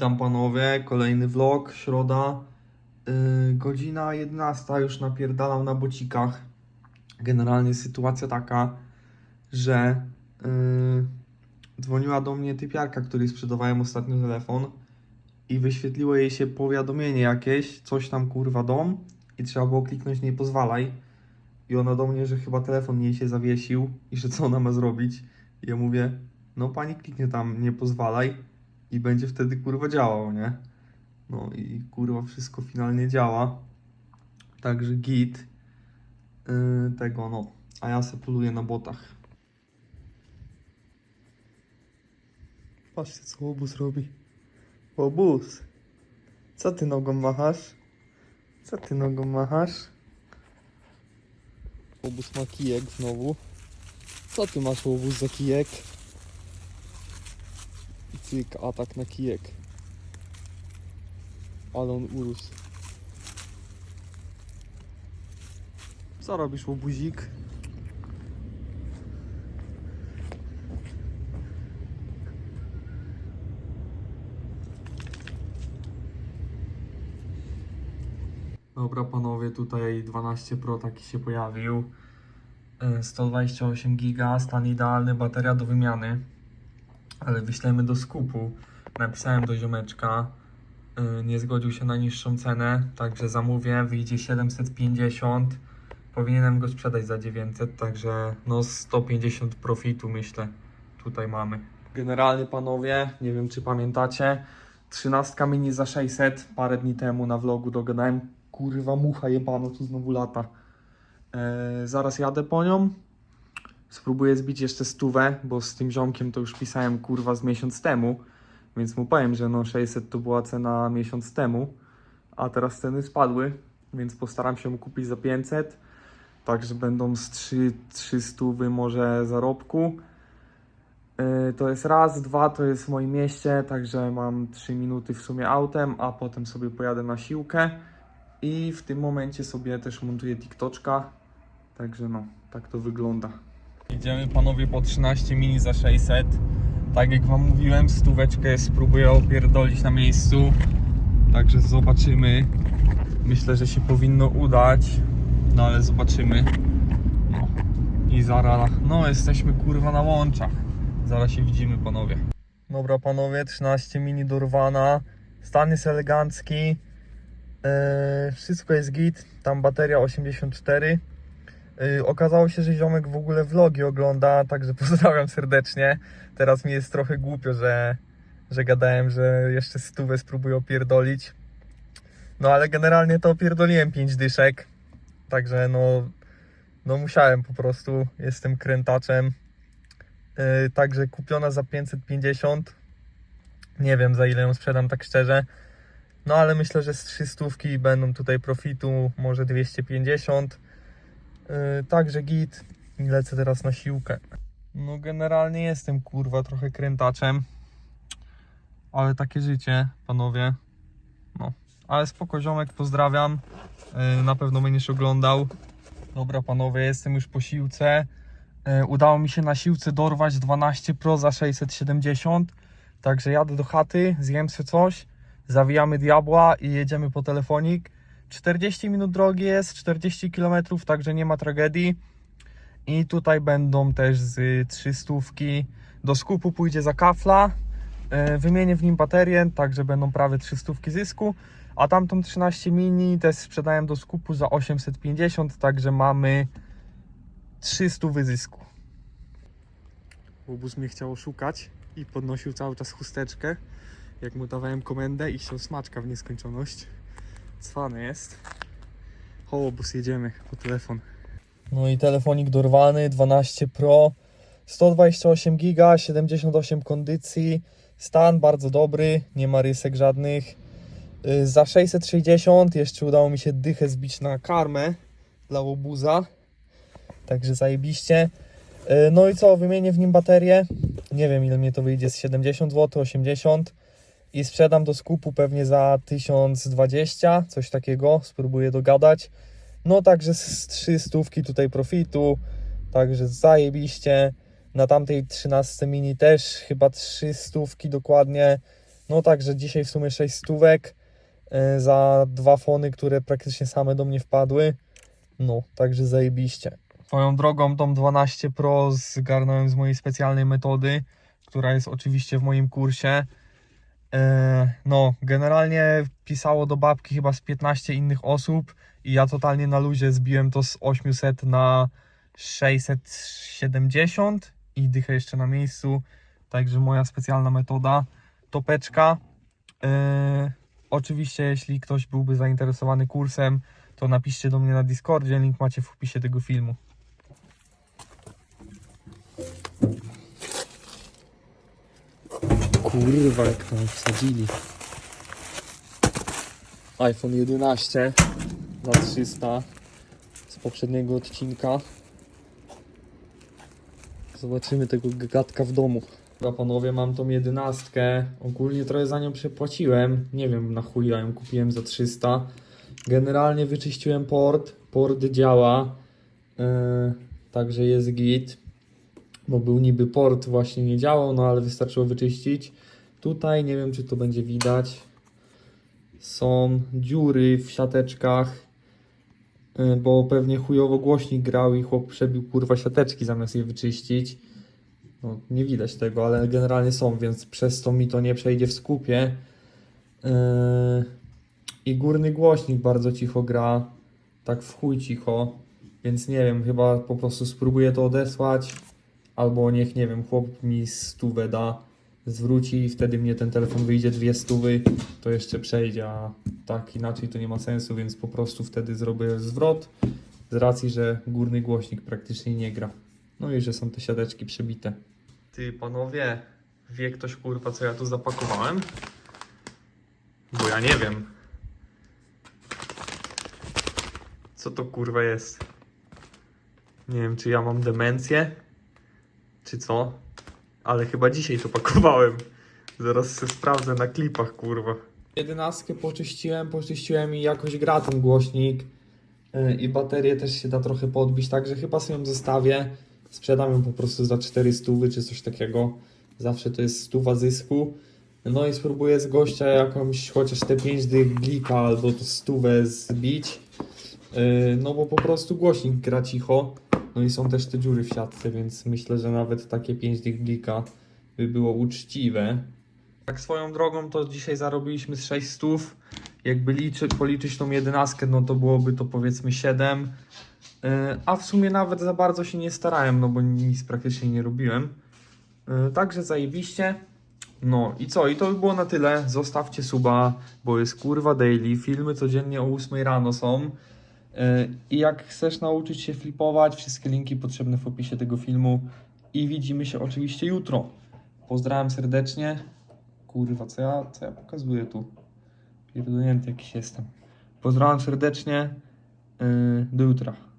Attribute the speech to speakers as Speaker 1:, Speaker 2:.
Speaker 1: Witam panowie, kolejny vlog, środa, yy, godzina 11, już napierdalam na bocikach. Generalnie sytuacja taka, że yy, dzwoniła do mnie typiarka, której sprzedawałem ostatnio telefon i wyświetliło jej się powiadomienie jakieś, coś tam kurwa dom i trzeba było kliknąć nie pozwalaj i ona do mnie, że chyba telefon jej się zawiesił i że co ona ma zrobić. I ja mówię, no pani kliknie tam nie pozwalaj i będzie wtedy kurwa działał, nie? No i kurwa wszystko finalnie działa. Także git yy, tego, no. A ja se poluję na botach. Patrzcie co obóz robi. Obóz. Co ty nogą machasz? Co ty nogą machasz? Obóz ma kijek znowu. Co ty masz obóz za kijek? Cyk, atak na kijek. Ale on urósł. Co robisz, łobuzik? Dobra panowie, tutaj 12 Pro taki się pojawił. Y, 128 giga, stan idealny, bateria do wymiany ale wyślemy do skupu. Napisałem do ziomeczka, yy, nie zgodził się na niższą cenę, także zamówię, wyjdzie 750. Powinienem go sprzedać za 900, także no 150 profitu myślę tutaj mamy. Generalnie panowie, nie wiem czy pamiętacie, 13 mini za 600, parę dni temu na vlogu dogadałem, kurwa mucha jebano tu znowu lata. Yy, zaraz jadę po nią, Spróbuję zbić jeszcze stówę, bo z tym ziomkiem to już pisałem kurwa z miesiąc temu, więc mu powiem, że no 600 to była cena miesiąc temu, a teraz ceny spadły, więc postaram się kupić za 500, także będą z 3, 300 może zarobku. Yy, To jest raz, dwa to jest w moim mieście, także mam 3 minuty w sumie autem, a potem sobie pojadę na siłkę i w tym momencie sobie też montuję TikToczka, także no, tak to wygląda. Idziemy panowie po 13 mini za 600. Tak jak wam mówiłem, stóweczkę spróbuję opierdolić na miejscu. Także zobaczymy. Myślę, że się powinno udać. No ale zobaczymy. No. I zaraz, no jesteśmy kurwa na łączach. Zaraz się widzimy panowie. Dobra panowie, 13 mini dorwana. Stan jest elegancki. Eee, wszystko jest git. Tam bateria 84. Yy, okazało się, że ziomek w ogóle vlogi ogląda, także pozdrawiam serdecznie. Teraz mi jest trochę głupio, że, że gadałem, że jeszcze stówę spróbuję opierdolić. No ale generalnie to opierdoliłem 5 dyszek. Także no, no musiałem po prostu. Jestem krętaczem. Yy, także kupiona za 550. Nie wiem za ile ją sprzedam tak szczerze. No ale myślę, że z 300 będą tutaj profitu, może 250. Yy, także git lecę teraz na siłkę. No generalnie jestem kurwa trochę krętaczem. Ale takie życie, panowie. No. Ale spoko ziomek, pozdrawiam. Yy, na pewno będziesz oglądał. Dobra panowie, jestem już po siłce. Yy, udało mi się na siłce dorwać 12 Pro za 670. Także jadę do chaty, zjem sobie coś, zawijamy diabła i jedziemy po telefonik. 40 minut drogi jest, 40 km, także nie ma tragedii. I tutaj będą też z 300 do skupu pójdzie za kafla. E, Wymienię w nim baterię, także będą prawie 300 zysku. A tamtą 13 mini też sprzedałem do skupu za 850, także mamy 300 wyzysku. Łobuz mnie chciał oszukać i podnosił cały czas chusteczkę. Jak mu dawałem komendę i chciał smaczka w nieskończoność. Cwany jest. Hołobus, jedziemy po telefon. No i telefonik dorwany, 12 Pro, 128 giga, 78 kondycji, stan bardzo dobry, nie ma rysek żadnych. Yy, Za 660 jeszcze udało mi się dychę zbić na karmę dla łobuza, także zajebiście. Yy, No i co, wymienię w nim baterię, nie wiem ile mnie to wyjdzie, z 70 zł, 80 i sprzedam do skupu pewnie za 1020, coś takiego, spróbuję dogadać. No także z 300 tutaj profitu, także zajebiście. Na tamtej 13 mini też chyba 300 dokładnie. No także dzisiaj w sumie 6 stówek e, za dwa fony, które praktycznie same do mnie wpadły. No, także zajebiście. Swoją drogą Dom 12 Pro zgarnąłem z mojej specjalnej metody, która jest oczywiście w moim kursie. E, No, generalnie pisało do babki chyba z 15 innych osób i ja totalnie na luzie zbiłem to z 800 na 670 i dychę jeszcze na miejscu. Także moja specjalna metoda. Topeczka. E, Oczywiście, jeśli ktoś byłby zainteresowany kursem, to napiszcie do mnie na Discordzie, link macie w opisie tego filmu. Kurwa, jak tam wsadzili. iPhone 11 za 300 z poprzedniego odcinka. Zobaczymy tego gatka w domu. Dobra panowie, mam tą jedenastkę. Ogólnie trochę za nią przepłaciłem. Nie wiem na chuj ja ją kupiłem za 300. Generalnie wyczyściłem port. Port działa. Yy, także jest git. Bo był niby port, właśnie nie działał, no ale wystarczyło wyczyścić. Tutaj nie wiem czy to będzie widać. Są dziury w siateczkach. Yy, Bo pewnie chujowo głośnik grał i chłop przebił kurwa siateczki zamiast je wyczyścić. No, nie widać tego, ale generalnie są, więc przez to mi to nie przejdzie w skupie. Yy, I górny głośnik bardzo cicho gra, tak w chuj cicho, więc nie wiem, chyba po prostu spróbuję to odesłać, albo niech, nie wiem, chłop mi stówę da, zwróci i wtedy mnie ten telefon wyjdzie dwie stówy, to jeszcze przejdzie, a tak inaczej to nie ma sensu, więc po prostu wtedy zrobię zwrot, z racji, że górny głośnik praktycznie nie gra. No i że są te siadeczki przebite. Ty panowie, wie ktoś kurwa co ja tu zapakowałem? Bo ja nie wiem. Co to kurwa jest? Nie wiem czy ja mam demencję, czy co? Ale chyba dzisiaj to pakowałem. Zaraz sobie sprawdzę na klipach kurwa. Jedenastkę poczyściłem, poczyściłem i jakoś gra ten głośnik. Yy, I baterię też się da trochę podbić, także chyba sobie ją zostawię. Sprzedam ją po prostu za 400 czy coś takiego. Zawsze to jest stuwa zysku. No i spróbuję z gościa jakąś chociaż te 5 dych glika albo to stówę zbić. Yy, No bo po prostu głośnik gra cicho. No i są też te dziury w siatce, więc myślę, że nawet takie 5 dych glika by było uczciwe. Tak swoją drogą to dzisiaj zarobiliśmy z 6 stów. Jakby liczy, policzyć tą jedenastkę, no to byłoby to powiedzmy 7. Yy, A w sumie nawet za bardzo się nie starałem, no bo nic praktycznie nie robiłem. Yy, Także zajebiście. No i co? I to by było na tyle. Zostawcie suba, bo jest kurwa daily. Filmy codziennie o 8 rano są. I jak chcesz nauczyć się flipować, wszystkie linki potrzebne w opisie tego filmu. I widzimy się oczywiście jutro. Pozdrawiam serdecznie. Kurwa, co ja, co ja pokazuję tu? Pierdolnięty jakiś jestem. Pozdrawiam serdecznie. Yy, Do jutra.